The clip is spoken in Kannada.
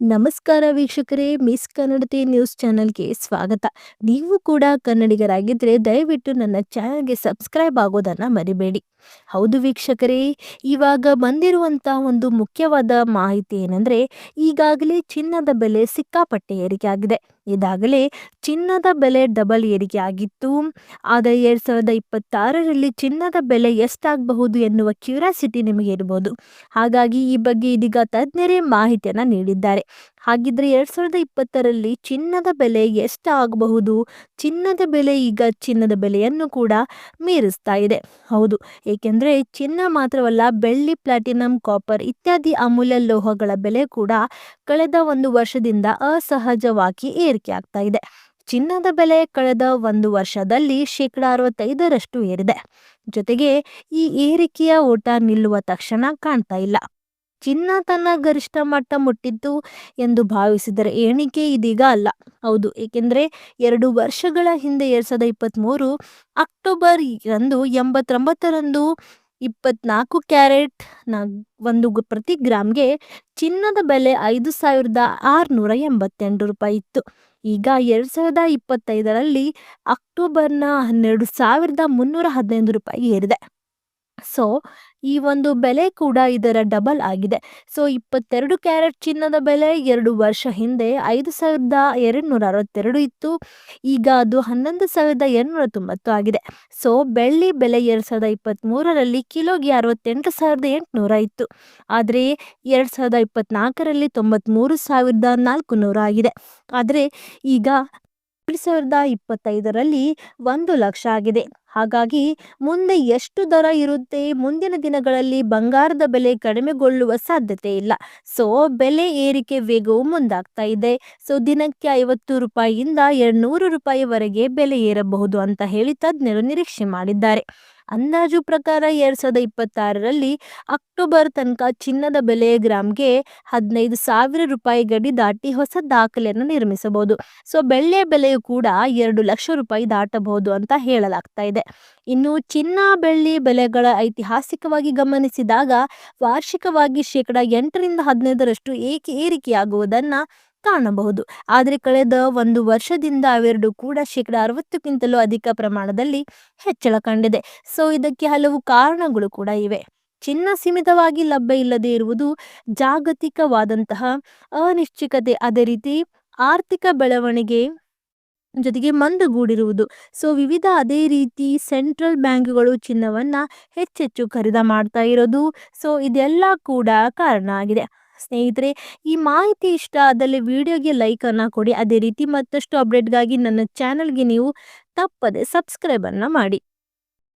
ನಮಸ್ಕಾರ ವೀಕ್ಷಕರೇ ಮಿಸ್ ಕನ್ನಡತಿ ನ್ಯೂಸ್ ಚಾನೆಲ್ಗೆ ಸ್ವಾಗತ. ನೀವು ಕೂಡ ಕನ್ನಡಿಗರಾಗಿದ್ದರೆ ದಯವಿಟ್ಟು ನನ್ನ ಚಾನಲ್ಗೆ ಸಬ್ಸ್ಕ್ರೈಬ್ ಆಗೋದನ್ನು ಮರಿಬೇಡಿ. ಹೌದು ವೀಕ್ಷಕರೇ, ಇವಾಗ ಬಂದಿರುವಂಥ ಒಂದು ಮುಖ್ಯವಾದ ಮಾಹಿತಿ ಏನಂದರೆ, ಈಗಾಗಲೇ ಚಿನ್ನದ ಬೆಲೆ ಸಿಕ್ಕಾಪಟ್ಟೆ ಏರಿಕೆ ಆಗಿದೆ. ಇದಾಗಲೇ ಚಿನ್ನದ ಬೆಲೆ ಡಬಲ್ ಏರಿಕೆ ಆಗಿತ್ತು. ಆದರೆ ಎರಡು ಸಾವಿರದ ಇಪ್ಪತ್ತಾರರಲ್ಲಿ ಚಿನ್ನದ ಬೆಲೆ ಎಷ್ಟಾಗಬಹುದು ಎನ್ನುವ ಕ್ಯೂರಿಯಾಸಿಟಿ ನಿಮಗೆ ಇರ್ಬೋದು ಹಾಗಾಗಿ ಈ ಬಗ್ಗೆ ಇದೀಗ ತಜ್ಞರೇ ಮಾಹಿತಿಯನ್ನು ನೀಡಿದ್ದಾರೆ. ಹಾಗಿದ್ರೆ ಎರಡ್ ಸಾವಿರದ ಇಪ್ಪತ್ತರಲ್ಲಿ ಚಿನ್ನದ ಬೆಲೆ ಎಷ್ಟು ಆಗಬಹುದು? ಚಿನ್ನದ ಬೆಲೆ ಈಗ ಚಿನ್ನದ ಬೆಲೆಯನ್ನು ಕೂಡ ಮೀರಿಸ್ತಾ ಇದೆ. ಹೌದು, ಏಕೆಂದರೆ ಚಿನ್ನ ಮಾತ್ರವಲ್ಲ, ಬೆಳ್ಳಿ, ಪ್ಲಾಟಿನಂ, ಕಾಪರ್ ಇತ್ಯಾದಿ ಅಮೂಲ್ಯ ಲೋಹಗಳ ಬೆಲೆ ಕೂಡ ಕಳೆದ ಒಂದು ವರ್ಷದಿಂದ ಅಸಹಜವಾಗಿ ಏರಿಕೆ ಆಗ್ತಾ ಇದೆ. ಚಿನ್ನದ ಬೆಲೆ ಕಳೆದ ಒಂದು ವರ್ಷದಲ್ಲಿ ಶೇಕಡ ಅರವತ್ತೈದರಷ್ಟು ಏರಿದೆ. ಜೊತೆಗೆ ಈ ಏರಿಕೆಯ ಓಟ ನಿಲ್ಲುವ ತಕ್ಷಣ ಕಾಣ್ತಾ ಇಲ್ಲ. ಚಿನ್ನ ತನ್ನ ಗರಿಷ್ಠ ಮಟ್ಟ ಮುಟ್ಟಿತ್ತು ಎಂದು ಭಾವಿಸಿದರೆ ಎಣಿಕೆ ಇದೀಗ ಅಲ್ಲ. ಹೌದು, ಏಕೆಂದರೆ ಎರಡು ವರ್ಷಗಳ ಹಿಂದೆ ಎರಡು ಸಾವಿರದ ಇಪ್ಪತ್ತ್ಮೂರು ಅಕ್ಟೋಬರ್ ರಂದು ಎಂಬತ್ತೊಂಬತ್ತರಂದು ಇಪ್ಪತ್ನಾಲ್ಕು ಕ್ಯಾರೆಟ್ನ ಒಂದು ಪ್ರತಿ ಗ್ರಾಮ್ಗೆ ಚಿನ್ನದ ಬೆಲೆ ಐದು ಸಾವಿರದ ಆರುನೂರ ಎಂಬತ್ತೆಂಟು ರೂಪಾಯಿ ಇತ್ತು. ಈಗ ಎರಡು ಸಾವಿರದ ಇಪ್ಪತ್ತೈದರಲ್ಲಿ ಅಕ್ಟೋಬರ್ನ ಹನ್ನೆರಡು ಸಾವಿರದ ಮುನ್ನೂರ ಹದಿನೈದು ರೂಪಾಯಿ ಏರಿದೆ. ಸೊ ಈ ಒಂದು ಬೆಲೆ ಕೂಡ ಇದರ ಡಬಲ್ ಆಗಿದೆ. ಸೊ ಇಪ್ಪತ್ತೆರಡು ಕ್ಯಾರೆಟ್ ಚಿನ್ನದ ಬೆಲೆ ಎರಡು ವರ್ಷ ಹಿಂದೆ ಐದು ಸಾವಿರದ ಎರಡು ನೂರ ಅರವತ್ತೆರಡು ಇತ್ತು. ಈಗ ಅದು ಹನ್ನೊಂದು ಸಾವಿರದ ಎರಡುನೂರ ತೊಂಬತ್ತು ಆಗಿದೆ. ಸೊ ಬೆಳ್ಳಿ ಬೆಲೆ ಎರಡು ಸಾವಿರದ ಇಪ್ಪತ್ತ್ಮೂರರಲ್ಲಿ ಕಿಲೋಗೆ ಅರವತ್ತೆಂಟು ಸಾವಿರದ ಎಂಟುನೂರ ಇತ್ತು. ಆದರೆ ಎರಡು ಸಾವಿರದ ಇಪ್ಪತ್ತ್ನಾಲ್ಕರಲ್ಲಿ ತೊಂಬತ್ತ್ಮೂರು ಸಾವಿರದ ನಾಲ್ಕು ನೂರ ಆಗಿದೆ. ಆದರೆ ಈಗ ಎರಡು ಸಾವಿರದ ಇಪ್ಪತ್ತೈದರಲ್ಲಿ ಒಂದು ಲಕ್ಷ ಆಗಿದೆ. ಹಾಗಾಗಿ ಮುಂದೆ ಎಷ್ಟು ದರ ಇರುತ್ತೆ, ಮುಂದಿನ ದಿನಗಳಲ್ಲಿ ಬಂಗಾರದ ಬೆಲೆ ಕಡಿಮೆಗೊಳ್ಳುವ ಸಾಧ್ಯತೆ ಇಲ್ಲ. ಸೊ ಬೆಲೆ ಏರಿಕೆ ವೇಗವು ಮುಂದಾಗ್ತಾ ಇದೆ. ಸೊ ದಿನಕ್ಕೆ ಐವತ್ತು ರೂಪಾಯಿಯಿಂದ ಎರಡ್ನೂರು ರೂಪಾಯಿವರೆಗೆ ಬೆಲೆ ಏರಬಹುದು ಅಂತ ಹೇಳಿ ತಜ್ಞರು ನಿರೀಕ್ಷೆ ಮಾಡಿದ್ದಾರೆ. ಅಂದಾಜು ಪ್ರಕಾರ ಎರಡ್ ಸಾವಿರದ ಇಪ್ಪತ್ತಾರರಲ್ಲಿ ಅಕ್ಟೋಬರ್ ತನಕ ಚಿನ್ನದ ಬೆಲೆ ಗ್ರಾಮ್ಗೆ ಹದಿನೈದು ಸಾವಿರ ರೂಪಾಯಿ ಗಡಿ ದಾಟಿ ಹೊಸ ದಾಖಲೆಯನ್ನು ನಿರ್ಮಿಸಬಹುದು. ಸೊ ಬೆಳ್ಳೆ ಬೆಲೆಯು ಕೂಡ ಎರಡು ಲಕ್ಷ ರೂಪಾಯಿ ದಾಟಬಹುದು ಅಂತ ಹೇಳಲಾಗ್ತಾ ಇದೆ. ಇನ್ನು ಚಿನ್ನ ಬೆಳ್ಳಿ ಬೆಲೆಗಳ ಐತಿಹಾಸಿಕವಾಗಿ ಗಮನಿಸಿದಾಗ ವಾರ್ಷಿಕವಾಗಿ ಶೇಕಡ ಎಂಟರಿಂದ ಹದಿನೈದರಷ್ಟು ಏಕೆ ಏರಿಕೆಯಾಗುವುದನ್ನ ಕಾಣಬಹುದು. ಆದರೆ ಕಳೆದ ಒಂದು ವರ್ಷದಿಂದ ಅವೆರಡು ಕೂಡ ಶೇಕಡ ಅರವತ್ತಕ್ಕಿಂತಲೂ ಅಧಿಕ ಪ್ರಮಾಣದಲ್ಲಿ ಹೆಚ್ಚಳ ಕಂಡಿದೆ. ಸೊ ಇದಕ್ಕೆ ಹಲವು ಕಾರಣಗಳು ಕೂಡ ಇವೆ. ಚಿನ್ನ ಸೀಮಿತವಾಗಿ ಲಭ್ಯ ಇಲ್ಲದೆ ಇರುವುದು ಜಾಗತಿಕವಾದಂತಹ ಅನಿಶ್ಚಿತತೆ. ಅದೇ ರೀತಿ ಆರ್ಥಿಕ ಬೆಳವಣಿಗೆ ಜೊತೆಗೆ ಮಂದಗೂಡಿರುವುದು. ಸೊ ವಿವಿಧ ಅದೇ ರೀತಿ ಸೆಂಟ್ರಲ್ ಬ್ಯಾಂಕ್ಗಳು ಚಿನ್ನವನ್ನ ಹೆಚ್ಚೆಚ್ಚು ಖರೀದಿ ಮಾಡ್ತಾ ಇರೋದು. ಸೊ ಇದೆಲ್ಲ ಕೂಡ ಕಾರಣ ಆಗಿದೆ. ಸ್ನೇಹಿತರೆ, ಈ ಮಾಹಿತಿ ಇಷ್ಟ ಆದಲ್ಲಿ ವಿಡಿಯೋಗೆ ಲೈಕನ್ನು ಕೊಡಿ. ಅದೇ ರೀತಿ ಮತ್ತಷ್ಟು ಅಪ್ಡೇಟ್ಗಾಗಿ ನನ್ನ ಚಾನಲ್ಗೆ ನೀವು ತಪ್ಪದೆ ಸಬ್ಸ್ಕ್ರೈಬನ್ನು ಮಾಡಿ.